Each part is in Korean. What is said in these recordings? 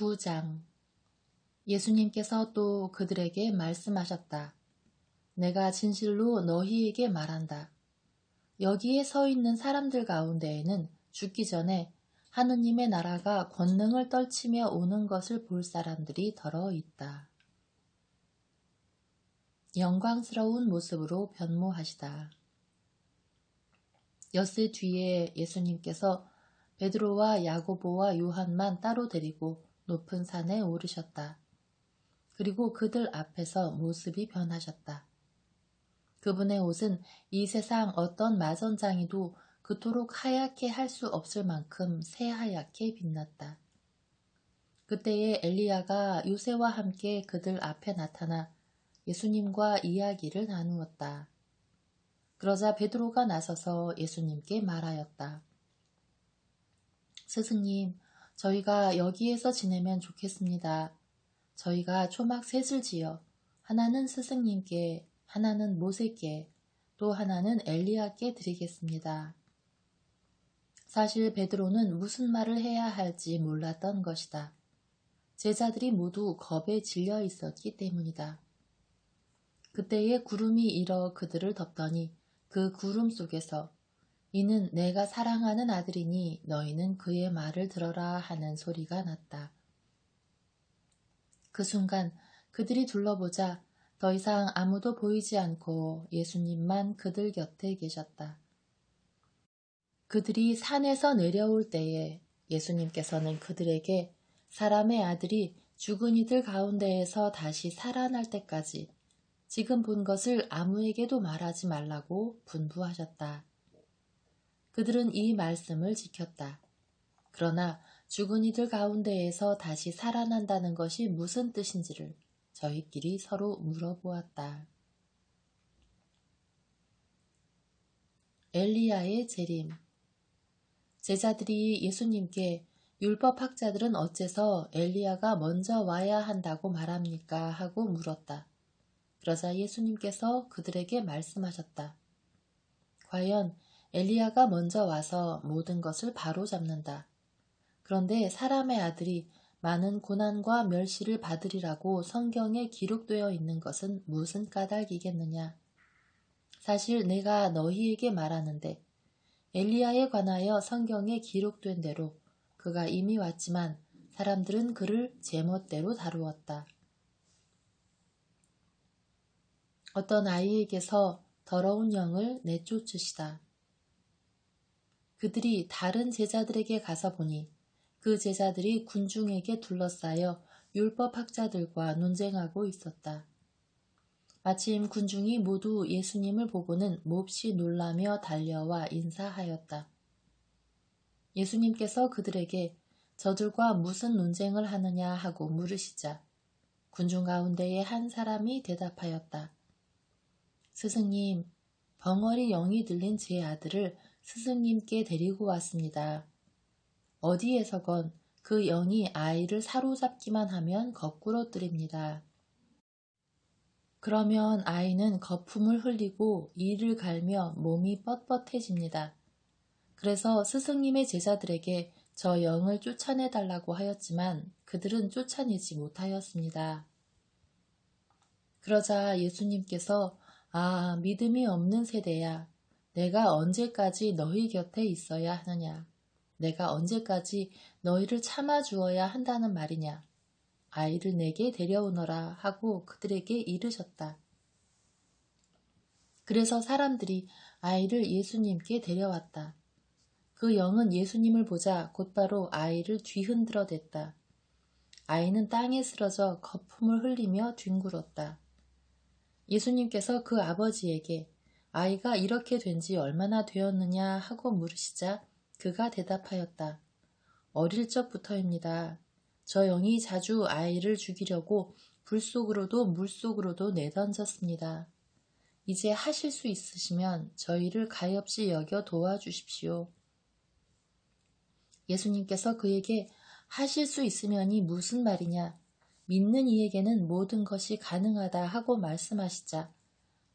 9장 예수님께서 또 그들에게 말씀하셨다. 내가 진실로 너희에게 말한다. 여기에 서 있는 사람들 가운데에는 죽기 전에 하느님의 나라가 권능을 떨치며 오는 것을 볼 사람들이 더러 있다. 영광스러운 모습으로 변모하시다. 엿새 뒤에 예수님께서 베드로와 야고보와 요한만 따로 데리고 높은 산에 오르셨다. 그리고 그들 앞에서 모습이 변하셨다. 그분의 옷은 이 세상 어떤 마선장이도 그토록 하얗게 할 수 없을 만큼 새하얗게 빛났다. 그때에 엘리야가 요새와 함께 그들 앞에 나타나 예수님과 이야기를 나누었다. 그러자 베드로가 나서서 예수님께 말하였다. 스승님, 저희가 여기에서 지내면 좋겠습니다. 저희가 초막 셋을 지어 하나는 스승님께, 하나는 모세께, 또 하나는 엘리야께 드리겠습니다. 사실 베드로는 무슨 말을 해야 할지 몰랐던 것이다. 제자들이 모두 겁에 질려 있었기 때문이다. 그때에 구름이 일어 그들을 덮더니 그 구름 속에서 이는 내가 사랑하는 아들이니 너희는 그의 말을 들어라 하는 소리가 났다. 그 순간 그들이 둘러보자 더 이상 아무도 보이지 않고 예수님만 그들 곁에 계셨다. 그들이 산에서 내려올 때에 예수님께서는 그들에게 사람의 아들이 죽은 이들 가운데에서 다시 살아날 때까지 지금 본 것을 아무에게도 말하지 말라고 분부하셨다. 그들은 이 말씀을 지켰다. 그러나 죽은 이들 가운데에서 다시 살아난다는 것이 무슨 뜻인지를 저희끼리 서로 물어보았다. 엘리야의 재림 제자들이 예수님께 율법학자들은 어째서 엘리야가 먼저 와야 한다고 말합니까? 하고 물었다. 그러자 예수님께서 그들에게 말씀하셨다. 과연 엘리야가 먼저 와서 모든 것을 바로 잡는다. 그런데 사람의 아들이 많은 고난과 멸시를 받으리라고 성경에 기록되어 있는 것은 무슨 까닭이겠느냐? 사실 내가 너희에게 말하는데 엘리야에 관하여 성경에 기록된 대로 그가 이미 왔지만 사람들은 그를 제멋대로 다루었다. 어떤 아이에게서 더러운 영을 내쫓으시다. 그들이 다른 제자들에게 가서 보니 그 제자들이 군중에게 둘러싸여 율법학자들과 논쟁하고 있었다. 마침 군중이 모두 예수님을 보고는 몹시 놀라며 달려와 인사하였다. 예수님께서 그들에게 저들과 무슨 논쟁을 하느냐 하고 물으시자 군중 가운데에 한 사람이 대답하였다. 스승님, 벙어리 영이 들린 제 아들을 스승님께 데리고 왔습니다. 어디에서건 그 영이 아이를 사로잡기만 하면 거꾸로 뜨립니다. 그러면 아이는 거품을 흘리고 이를 갈며 몸이 뻣뻣해집니다. 그래서 스승님의 제자들에게 저 영을 쫓아내달라고 하였지만 그들은 쫓아내지 못하였습니다. 그러자 예수님께서 아, 믿음이 없는 세대야. 내가 언제까지 너희 곁에 있어야 하느냐? 내가 언제까지 너희를 참아주어야 한다는 말이냐? 아이를 내게 데려오너라 하고 그들에게 이르셨다. 그래서 사람들이 아이를 예수님께 데려왔다. 그 영은 예수님을 보자 곧바로 아이를 뒤흔들어 댔다. 아이는 땅에 쓰러져 거품을 흘리며 뒹굴었다. 예수님께서 그 아버지에게 아이가 이렇게 된 지 얼마나 되었느냐 하고 물으시자 그가 대답하였다. 어릴 적부터입니다. 저 영이 자주 아이를 죽이려고 불 속으로도 물 속으로도 내던졌습니다. 이제 하실 수 있으시면 저희를 가엾이 여겨 도와주십시오. 예수님께서 그에게 하실 수 있으면이 무슨 말이냐? 믿는 이에게는 모든 것이 가능하다 하고 말씀하시자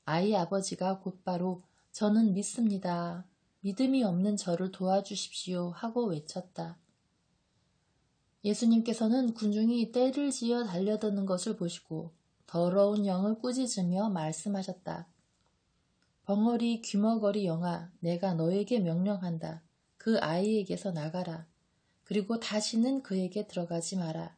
아이 아버지가 곧바로 저는 믿습니다. 믿음이 없는 저를 도와주십시오 하고 외쳤다. 예수님께서는 군중이 떼를 지어 달려드는 것을 보시고 더러운 영을 꾸짖으며 말씀하셨다. 벙어리 귀머거리 영아 내가 너에게 명령한다. 그 아이에게서 나가라. 그리고 다시는 그에게 들어가지 마라.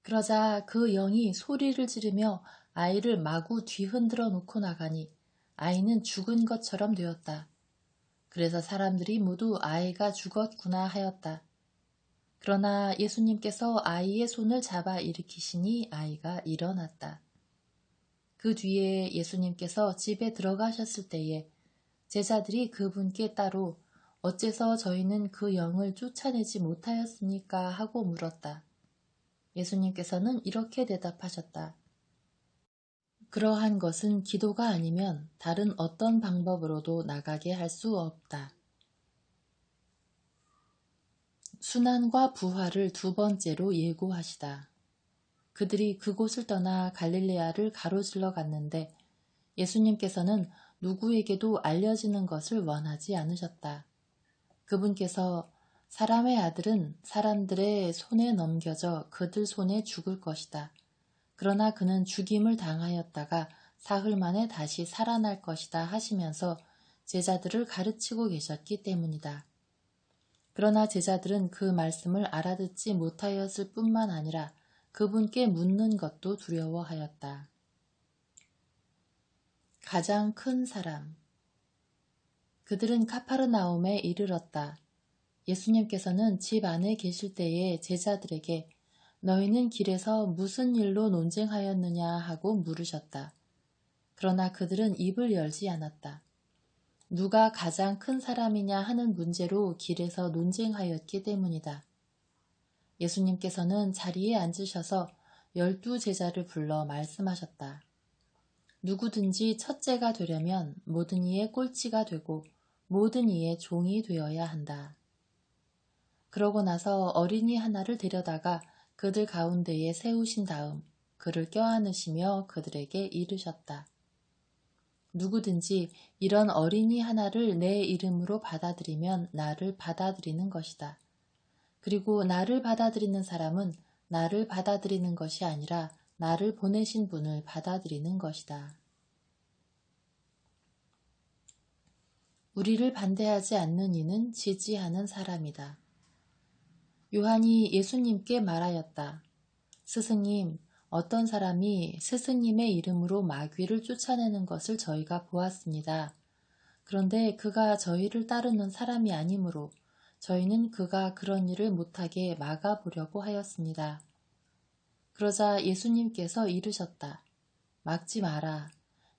그러자 그 영이 소리를 지르며 아이를 마구 뒤흔들어 놓고 나가니 아이는 죽은 것처럼 되었다. 그래서 사람들이 모두 아이가 죽었구나 하였다. 그러나 예수님께서 아이의 손을 잡아 일으키시니 아이가 일어났다. 그 뒤에 예수님께서 집에 들어가셨을 때에 제자들이 그분께 따로 어째서 저희는 그 영을 쫓아내지 못하였습니까? 하고 물었다. 예수님께서는 이렇게 대답하셨다. 그러한 것은 기도가 아니면 다른 어떤 방법으로도 나가게 할 수 없다. 순환과 부활을 두 번째로 예고하시다. 그들이 그곳을 떠나 갈릴레아를 가로질러 갔는데 예수님께서는 누구에게도 알려지는 것을 원하지 않으셨다. 그분께서 사람의 아들은 사람들의 손에 넘겨져 그들 손에 죽을 것이다. 그러나 그는 죽임을 당하였다가 사흘 만에 다시 살아날 것이다 하시면서 제자들을 가르치고 계셨기 때문이다. 그러나 제자들은 그 말씀을 알아듣지 못하였을 뿐만 아니라 그분께 묻는 것도 두려워하였다. 가장 큰 사람. 그들은 카파르나움에 이르렀다. 예수님께서는 집 안에 계실 때에 제자들에게 너희는 길에서 무슨 일로 논쟁하였느냐 하고 물으셨다. 그러나 그들은 입을 열지 않았다. 누가 가장 큰 사람이냐 하는 문제로 길에서 논쟁하였기 때문이다. 예수님께서는 자리에 앉으셔서 열두 제자를 불러 말씀하셨다. 누구든지 첫째가 되려면 모든 이의 꼴찌가 되고 모든 이의 종이 되어야 한다. 그러고 나서 어린이 하나를 데려다가 그들 가운데에 세우신 다음 그를 껴안으시며 그들에게 이르셨다. 누구든지 이런 어린이 하나를 내 이름으로 받아들이면 나를 받아들이는 것이다. 그리고 나를 받아들이는 사람은 나를 받아들이는 것이 아니라 나를 보내신 분을 받아들이는 것이다. 우리를 반대하지 않는 이는 지지하는 사람이다. 요한이 예수님께 말하였다. 스승님, 어떤 사람이 스승님의 이름으로 마귀를 쫓아내는 것을 저희가 보았습니다. 그런데 그가 저희를 따르는 사람이 아니므로 저희는 그가 그런 일을 못하게 막아보려고 하였습니다. 그러자 예수님께서 이르셨다. 막지 마라.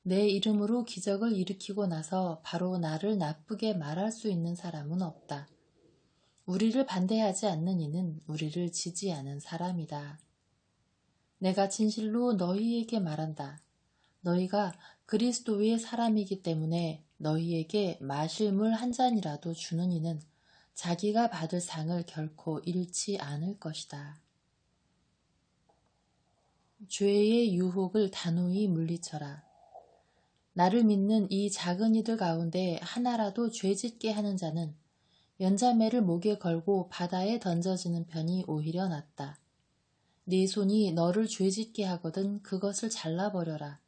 내 이름으로 기적을 일으키고 나서 바로 나를 나쁘게 말할 수 있는 사람은 없다. 우리를 반대하지 않는 이는 우리를 지지하는 사람이다. 내가 진실로 너희에게 말한다. 너희가 그리스도의 사람이기 때문에 너희에게 마실 물 한 잔이라도 주는 이는 자기가 받을 상을 결코 잃지 않을 것이다. 죄의 유혹을 단호히 물리쳐라. 나를 믿는 이 작은 이들 가운데 하나라도 죄짓게 하는 자는 연자매를 목에 걸고 바다에 던져지는 편이 오히려 낫다. 네 손이 너를 죄짓게 하거든 그것을 잘라버려라.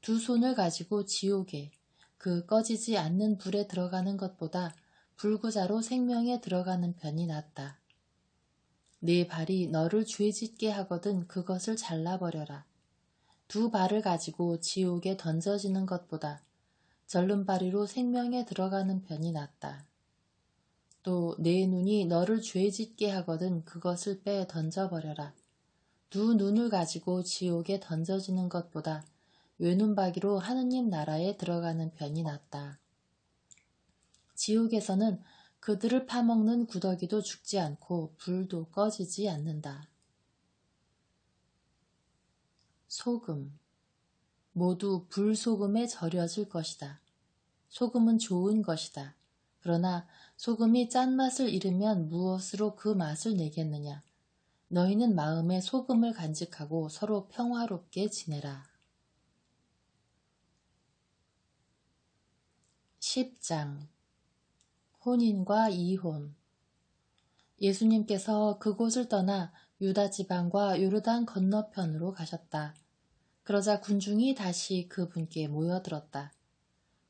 두 손을 가지고 지옥에 그 꺼지지 않는 불에 들어가는 것보다 불구자로 생명에 들어가는 편이 낫다. 네 발이 너를 죄짓게 하거든 그것을 잘라버려라. 두 발을 가지고 지옥에 던져지는 것보다 절름발이로 생명에 들어가는 편이 낫다. 또네 눈이 너를 죄짓게 하거든 그것을 빼 던져버려라. 두 눈을 가지고 지옥에 던져지는 것보다 외눈박이로 하느님 나라에 들어가는 편이 낫다. 지옥에서는 그들을 파먹는 구더기도 죽지 않고 불도 꺼지지 않는다. 소금. 모두 불소금에 절여질 것이다. 소금은 좋은 것이다. 그러나 소금이 짠맛을 잃으면 무엇으로 그 맛을 내겠느냐? 너희는 마음에 소금을 간직하고 서로 평화롭게 지내라. 10장 혼인과 이혼 예수님께서 그곳을 떠나 유다 지방과 요르단 건너편으로 가셨다. 그러자 군중이 다시 그분께 모여들었다.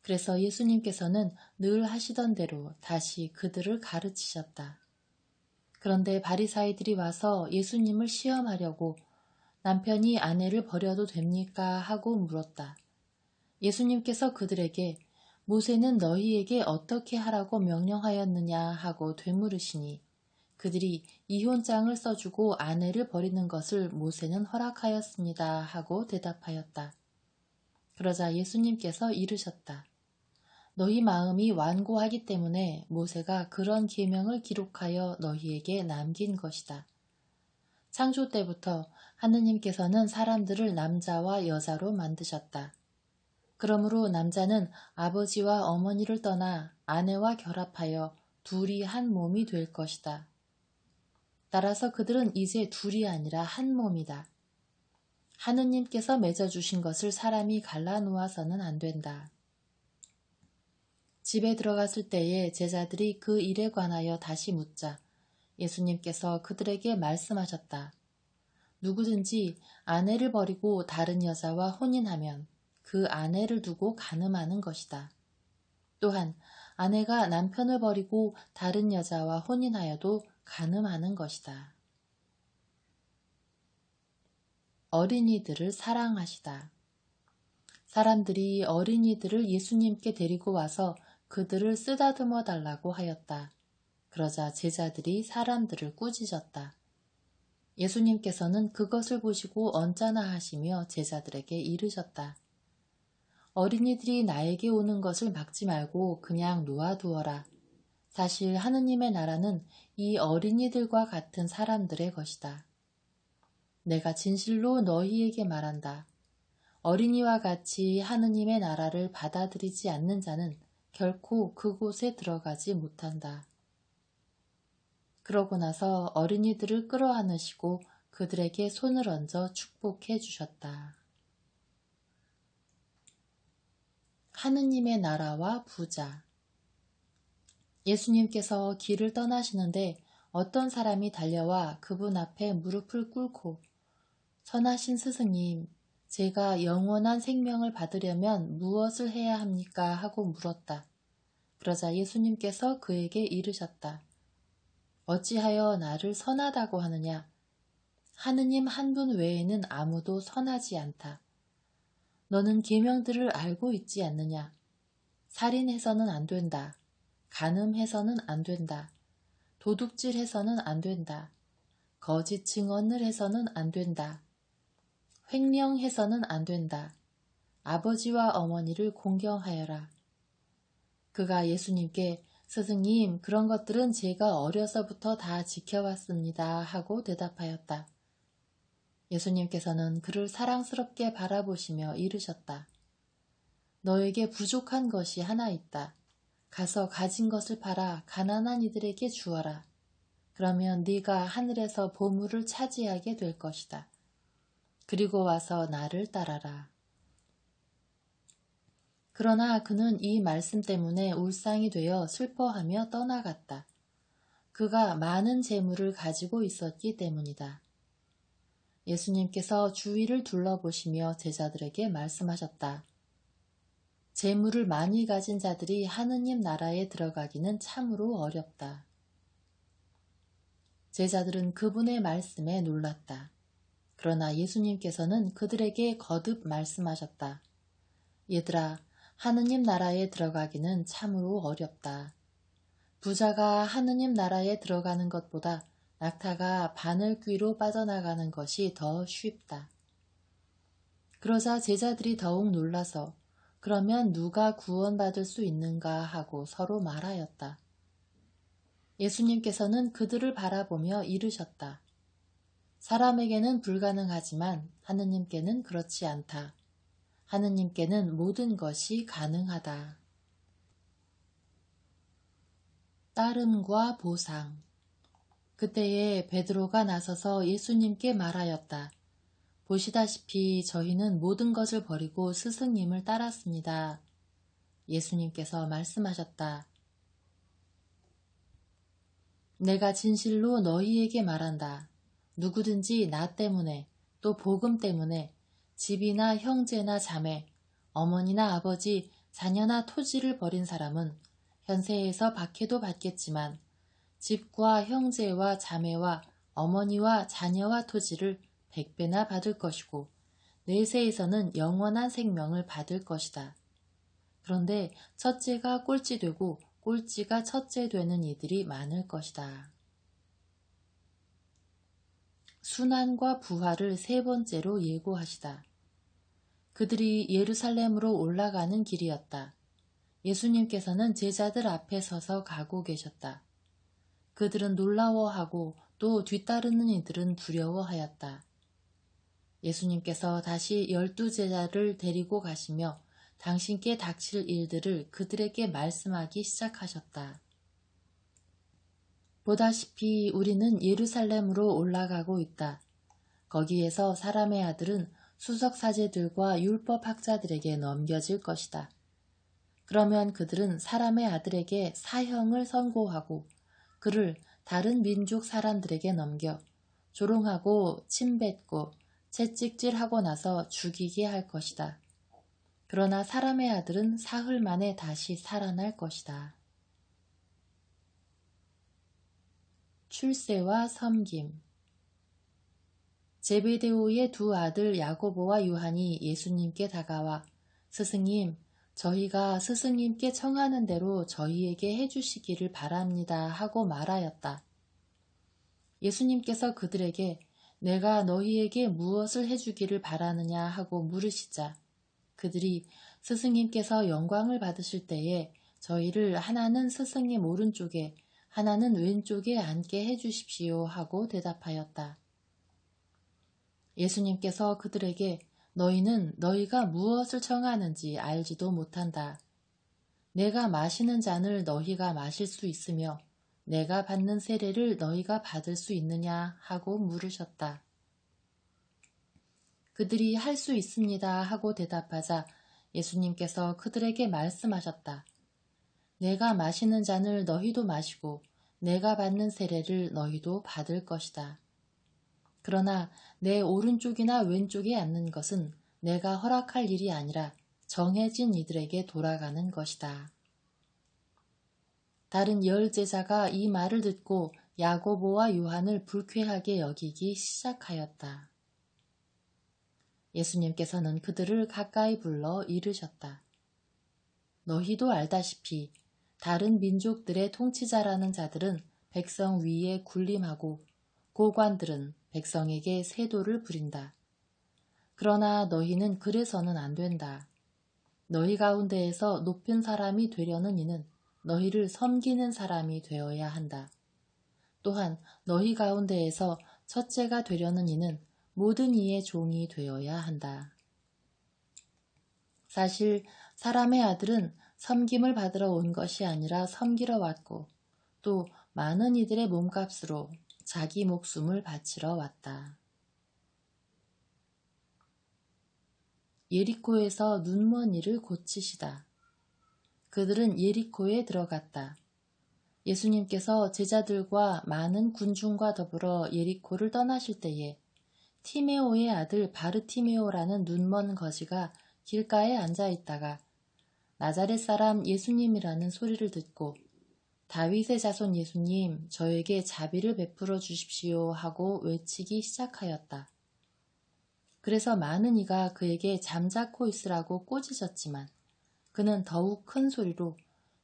그래서 예수님께서는 늘 하시던 대로 다시 그들을 가르치셨다. 그런데 바리사이들이 와서 예수님을 시험하려고 남편이 아내를 버려도 됩니까? 하고 물었다. 예수님께서 그들에게 모세는 너희에게 어떻게 하라고 명령하였느냐 하고 되물으시니 그들이 이혼장을 써주고 아내를 버리는 것을 모세는 허락하였습니다 하고 대답하였다. 그러자 예수님께서 이르셨다. 너희 마음이 완고하기 때문에 모세가 그런 계명을 기록하여 너희에게 남긴 것이다. 창조 때부터 하느님께서는 사람들을 남자와 여자로 만드셨다. 그러므로 남자는 아버지와 어머니를 떠나 아내와 결합하여 둘이 한 몸이 될 것이다. 따라서 그들은 이제 둘이 아니라 한 몸이다. 하느님께서 맺어주신 것을 사람이 갈라놓아서는 안 된다. 집에 들어갔을 때에 제자들이 그 일에 관하여 다시 묻자 예수님께서 그들에게 말씀하셨다. 누구든지 아내를 버리고 다른 여자와 혼인하면 그 아내를 두고 가늠하는 것이다. 또한 아내가 남편을 버리고 다른 여자와 혼인하여도 가늠하는 것이다. 어린이들을 사랑하시다. 사람들이 어린이들을 예수님께 데리고 와서 그들을 쓰다듬어 달라고 하였다. 그러자 제자들이 사람들을 꾸짖었다. 예수님께서는 그것을 보시고 언짢아 하시며 제자들에게 이르셨다. 어린이들이 나에게 오는 것을 막지 말고 그냥 놓아두어라. 사실 하느님의 나라는 이 어린이들과 같은 사람들의 것이다. 내가 진실로 너희에게 말한다. 어린이와 같이 하느님의 나라를 받아들이지 않는 자는 결코 그곳에 들어가지 못한다. 그러고 나서 어린이들을 끌어안으시고 그들에게 손을 얹어 축복해 주셨다. 하느님의 나라와 부자 예수님께서 길을 떠나시는데 어떤 사람이 달려와 그분 앞에 무릎을 꿇고 선하신 스승님, 제가 영원한 생명을 받으려면 무엇을 해야 합니까? 하고 물었다. 그러자 예수님께서 그에게 이르셨다. 어찌하여 나를 선하다고 하느냐? 하느님 한 분 외에는 아무도 선하지 않다. 너는 계명들을 알고 있지 않느냐? 살인해서는 안 된다. 간음해서는 안 된다. 도둑질해서는 안 된다. 거짓 증언을 해서는 안 된다. 횡령해서는 안 된다. 아버지와 어머니를 공경하여라. 그가 예수님께 스승님, 그런 것들은 제가 어려서부터 다 지켜왔습니다. 하고 대답하였다. 예수님께서는 그를 사랑스럽게 바라보시며 이르셨다. 너에게 부족한 것이 하나 있다. 가서 가진 것을 팔아 가난한 이들에게 주어라. 그러면 네가 하늘에서 보물을 차지하게 될 것이다. 그리고 와서 나를 따라라. 그러나 그는 이 말씀 때문에 울상이 되어 슬퍼하며 떠나갔다. 그가 많은 재물을 가지고 있었기 때문이다. 예수님께서 주위를 둘러보시며 제자들에게 말씀하셨다. 재물을 많이 가진 자들이 하느님 나라에 들어가기는 참으로 어렵다. 제자들은 그분의 말씀에 놀랐다. 그러나 예수님께서는 그들에게 거듭 말씀하셨다. 얘들아, 하느님 나라에 들어가기는 참으로 어렵다. 부자가 하느님 나라에 들어가는 것보다 낙타가 바늘귀로 빠져나가는 것이 더 쉽다. 그러자 제자들이 더욱 놀라서 그러면 누가 구원받을 수 있는가 하고 서로 말하였다. 예수님께서는 그들을 바라보며 이르셨다. 사람에게는 불가능하지만 하느님께는 그렇지 않다. 하느님께는 모든 것이 가능하다. 따름과 보상 그때에 베드로가 나서서 예수님께 말하였다. 보시다시피 저희는 모든 것을 버리고 스승님을 따랐습니다. 예수님께서 말씀하셨다. 내가 진실로 너희에게 말한다. 누구든지 나 때문에 또 복음 때문에 집이나 형제나 자매, 어머니나 아버지, 자녀나 토지를 버린 사람은 현세에서 박해도 받겠지만 집과 형제와 자매와 어머니와 자녀와 토지를 백배나 받을 것이고 내세에서는 영원한 생명을 받을 것이다. 그런데 첫째가 꼴찌 되고 꼴찌가 첫째 되는 이들이 많을 것이다. 순환과 부활을 세 번째로 예고하시다. 그들이 예루살렘으로 올라가는 길이었다. 예수님께서는 제자들 앞에 서서 가고 계셨다. 그들은 놀라워하고 또 뒤따르는 이들은 두려워하였다. 예수님께서 다시 열두 제자를 데리고 가시며 당신께 닥칠 일들을 그들에게 말씀하기 시작하셨다. 보다시피 우리는 예루살렘으로 올라가고 있다. 거기에서 사람의 아들은 수석 사제들과 율법 학자들에게 넘겨질 것이다. 그러면 그들은 사람의 아들에게 사형을 선고하고 그를 다른 민족 사람들에게 넘겨 조롱하고 침뱉고 채찍질하고 나서 죽이게 할 것이다. 그러나 사람의 아들은 사흘 만에 다시 살아날 것이다. 출세와 섬김 제베데오의 두 아들 야고보와 요한이 예수님께 다가와 스승님, 저희가 스승님께 청하는 대로 저희에게 해주시기를 바랍니다 하고 말하였다. 예수님께서 그들에게 내가 너희에게 무엇을 해주기를 바라느냐 하고 물으시자 그들이 스승님께서 영광을 받으실 때에 저희를 하나는 스승님 오른쪽에 하나는 왼쪽에 앉게 해주십시오 하고 대답하였다. 예수님께서 그들에게 너희는 너희가 무엇을 청하는지 알지도 못한다. 내가 마시는 잔을 너희가 마실 수 있으며 내가 받는 세례를 너희가 받을 수 있느냐 하고 물으셨다. 그들이 할 수 있습니다 하고 대답하자 예수님께서 그들에게 말씀하셨다. 내가 마시는 잔을 너희도 마시고 내가 받는 세례를 너희도 받을 것이다. 그러나 내 오른쪽이나 왼쪽에 앉는 것은 내가 허락할 일이 아니라 정해진 이들에게 돌아가는 것이다. 다른 열 제자가 이 말을 듣고 야고보와 요한을 불쾌하게 여기기 시작하였다. 예수님께서는 그들을 가까이 불러 이르셨다. 너희도 알다시피 다른 민족들의 통치자라는 자들은 백성 위에 군림하고 고관들은 백성에게 세도를 부린다. 그러나 너희는 그래서는 안 된다. 너희 가운데에서 높은 사람이 되려는 이는 너희를 섬기는 사람이 되어야 한다. 또한 너희 가운데에서 첫째가 되려는 이는 모든 이의 종이 되어야 한다. 사실 사람의 아들은 섬김을 받으러 온 것이 아니라 섬기러 왔고 또 많은 이들의 몸값으로 자기 목숨을 바치러 왔다. 예리코에서 눈먼 이를 고치시다. 그들은 예리코에 들어갔다. 예수님께서 제자들과 많은 군중과 더불어 예리코를 떠나실 때에 티메오의 아들 바르티메오라는 눈먼 거지가 길가에 앉아 있다가 나자렛 사람 예수님이라는 소리를 듣고 다윗의 자손 예수님, 저에게 자비를 베풀어 주십시오 하고 외치기 시작하였다. 그래서 많은 이가 그에게 잠자코 있으라고 꼬지셨지만 그는 더욱 큰 소리로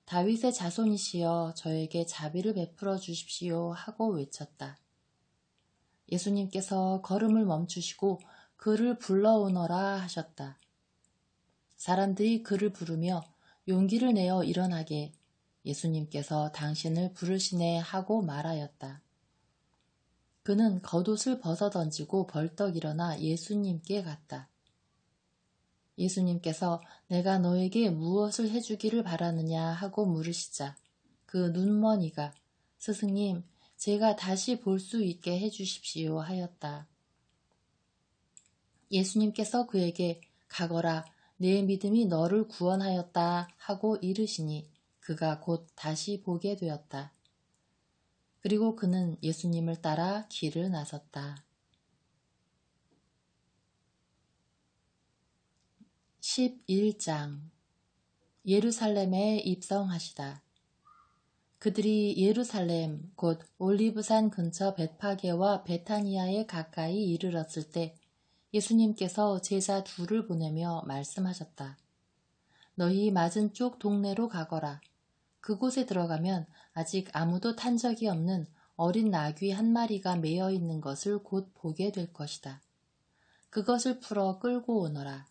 다윗의 자손이시여 저에게 자비를 베풀어 주십시오 하고 외쳤다. 예수님께서 걸음을 멈추시고 그를 불러오너라 하셨다. 사람들이 그를 부르며 용기를 내어 일어나게 예수님께서 당신을 부르시네 하고 말하였다. 그는 겉옷을 벗어 던지고 벌떡 일어나 예수님께 갔다. 예수님께서 내가 너에게 무엇을 해주기를 바라느냐 하고 물으시자 그 눈머니가 스승님 제가 다시 볼 수 있게 해주십시오 하였다. 예수님께서 그에게 가거라 내 믿음이 너를 구원하였다 하고 이르시니 그가 곧 다시 보게 되었다. 그리고 그는 예수님을 따라 길을 나섰다. 11장 예루살렘에 입성하시다. 그들이 예루살렘 곧 올리브산 근처 베파게와 베타니아에 가까이 이르렀을 때 예수님께서 제자 둘을 보내며 말씀하셨다. 너희 맞은쪽 동네로 가거라. 그곳에 들어가면 아직 아무도 탄 적이 없는 어린 나귀 한 마리가 매여 있는 것을 곧 보게 될 것이다. 그것을 풀어 끌고 오너라.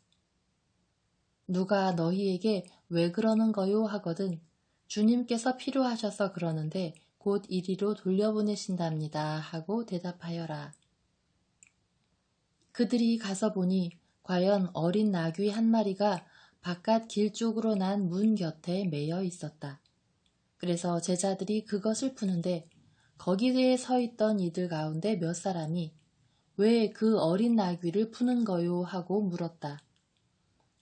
누가 너희에게 왜 그러는 거요 하거든 주님께서 필요하셔서 그러는데 곧 이리로 돌려보내신답니다 하고 대답하여라. 그들이 가서 보니 과연 어린 나귀 한 마리가 바깥 길 쪽으로 난 문 곁에 매여 있었다. 그래서 제자들이 그것을 푸는데 거기에 서 있던 이들 가운데 몇 사람이 왜 그 어린 나귀를 푸는 거요 하고 물었다.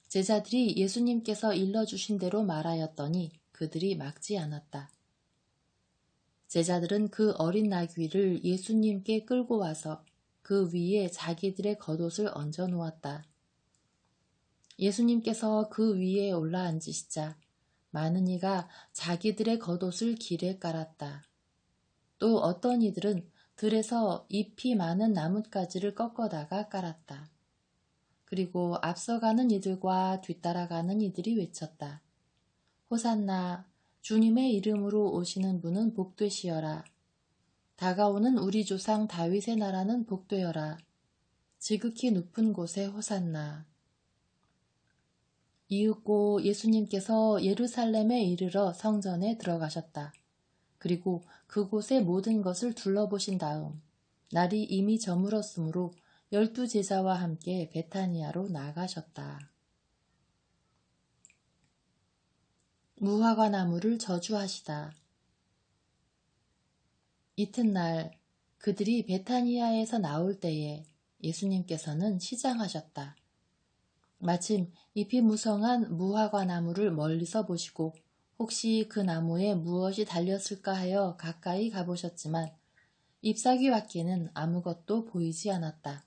제자들이 예수님께서 일러주신 대로 말하였더니 그들이 막지 않았다. 제자들은 그 어린 나귀를 예수님께 끌고 와서 그 위에 자기들의 겉옷을 얹어 놓았다. 예수님께서 그 위에 올라 앉으시자 많은 이가 자기들의 겉옷을 길에 깔았다. 또 어떤 이들은 들에서 잎이 많은 나뭇가지를 꺾어다가 깔았다. 그리고 앞서가는 이들과 뒤따라가는 이들이 외쳤다. 호산나, 주님의 이름으로 오시는 분은 복되시어라. 다가오는 우리 조상 다윗의 나라는 복되어라. 지극히 높은 곳에 호산나. 이윽고 예수님께서 예루살렘에 이르러 성전에 들어가셨다. 그리고 그곳의 모든 것을 둘러보신 다음 날이 이미 저물었으므로 열두 제자와 함께 베타니아로 나가셨다. 무화과 나무를 저주하시다. 이튿날 그들이 베타니아에서 나올 때에 예수님께서는 시장하셨다. 마침 잎이 무성한 무화과 나무를 멀리서 보시고 혹시 그 나무에 무엇이 달렸을까 하여 가까이 가보셨지만 잎사귀 밖에는 아무것도 보이지 않았다.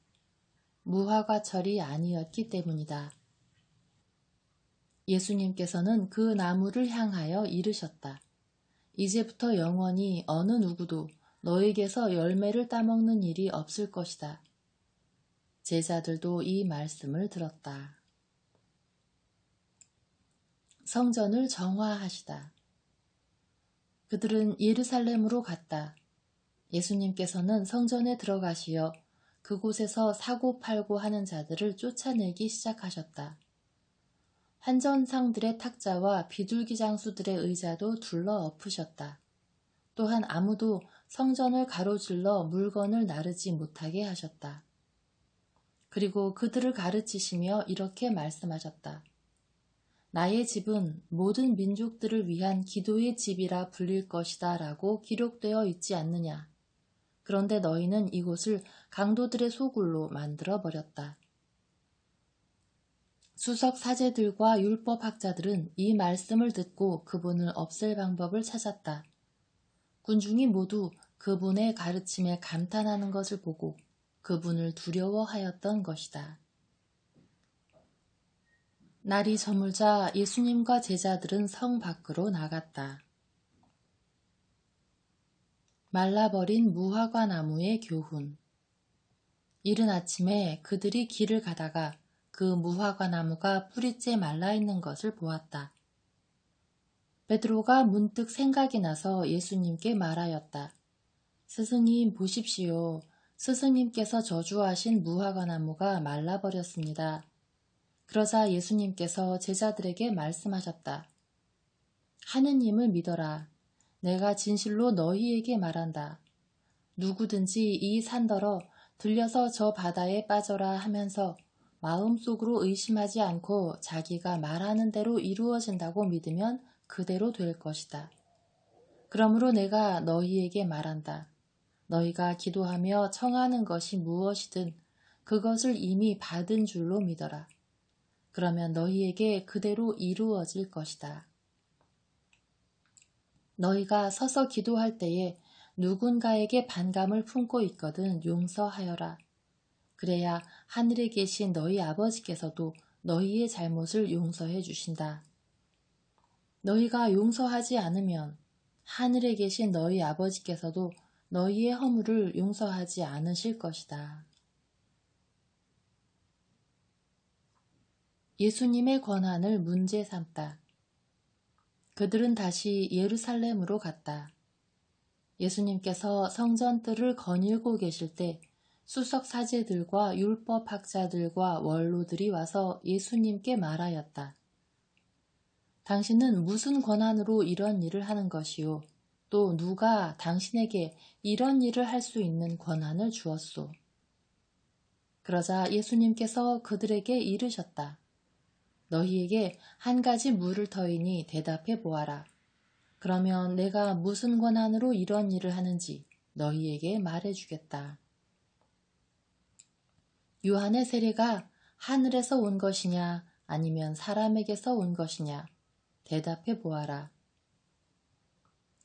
무화과철이 아니었기 때문이다. 예수님께서는 그 나무를 향하여 이르셨다. 이제부터 영원히 어느 누구도 너에게서 열매를 따먹는 일이 없을 것이다. 제자들도 이 말씀을 들었다. 성전을 정화하시다. 그들은 예루살렘으로 갔다. 예수님께서는 성전에 들어가시어 그곳에서 사고 팔고 하는 자들을 쫓아내기 시작하셨다. 한전상들의 탁자와 비둘기 장수들의 의자도 둘러 엎으셨다. 또한 아무도 성전을 가로질러 물건을 나르지 못하게 하셨다. 그리고 그들을 가르치시며 이렇게 말씀하셨다. 나의 집은 모든 민족들을 위한 기도의 집이라 불릴 것이다 라고 기록되어 있지 않느냐. 그런데 너희는 이곳을 강도들의 소굴로 만들어 버렸다. 수석 사제들과 율법학자들은 이 말씀을 듣고 그분을 없앨 방법을 찾았다. 군중이 모두 그분의 가르침에 감탄하는 것을 보고 그분을 두려워하였던 것이다. 날이 저물자 예수님과 제자들은 성 밖으로 나갔다. 말라버린 무화과 나무의 교훈. 이른 아침에 그들이 길을 가다가 그 무화과 나무가 뿌리째 말라 있는 것을 보았다. 베드로가 문득 생각이 나서 예수님께 말하였다. 스승님 보십시오. 스승님께서 저주하신 무화과 나무가 말라버렸습니다. 그러자 예수님께서 제자들에게 말씀하셨다. 하느님을 믿어라. 내가 진실로 너희에게 말한다. 누구든지 이 산더러 들려서 저 바다에 빠져라 하면서 마음속으로 의심하지 않고 자기가 말하는 대로 이루어진다고 믿으면 그대로 될 것이다. 그러므로 내가 너희에게 말한다. 너희가 기도하며 청하는 것이 무엇이든 그것을 이미 받은 줄로 믿어라. 그러면 너희에게 그대로 이루어질 것이다. 너희가 서서 기도할 때에 누군가에게 반감을 품고 있거든 용서하여라. 그래야 하늘에 계신 너희 아버지께서도 너희의 잘못을 용서해 주신다. 너희가 용서하지 않으면 하늘에 계신 너희 아버지께서도 너희의 허물을 용서하지 않으실 것이다. 예수님의 권한을 문제 삼다. 그들은 다시 예루살렘으로 갔다. 예수님께서 성전뜰을 거닐고 계실 때 수석 사제들과 율법 학자들과 원로들이 와서 예수님께 말하였다. 당신은 무슨 권한으로 이런 일을 하는 것이요? 또 누가 당신에게 이런 일을 할 수 있는 권한을 주었소? 그러자 예수님께서 그들에게 이르셨다. 너희에게 한 가지 물을 터이니 대답해 보아라. 그러면 내가 무슨 권한으로 이런 일을 하는지 너희에게 말해 주겠다. 요한의 세례가 하늘에서 온 것이냐 아니면 사람에게서 온 것이냐 대답해 보아라.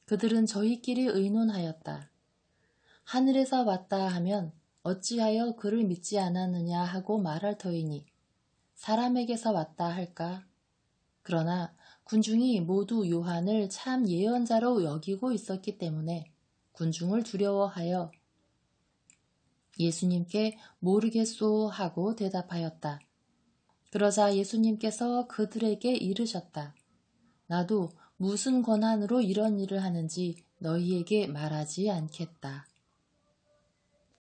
그들은 저희끼리 의논하였다. 하늘에서 왔다 하면 어찌하여 그를 믿지 않았느냐 하고 말할 터이니 사람에게서 왔다 할까? 그러나 군중이 모두 요한을 참 예언자로 여기고 있었기 때문에 군중을 두려워하여 예수님께 모르겠소 하고 대답하였다. 그러자 예수님께서 그들에게 이르셨다. 나도 무슨 권한으로 이런 일을 하는지 너희에게 말하지 않겠다.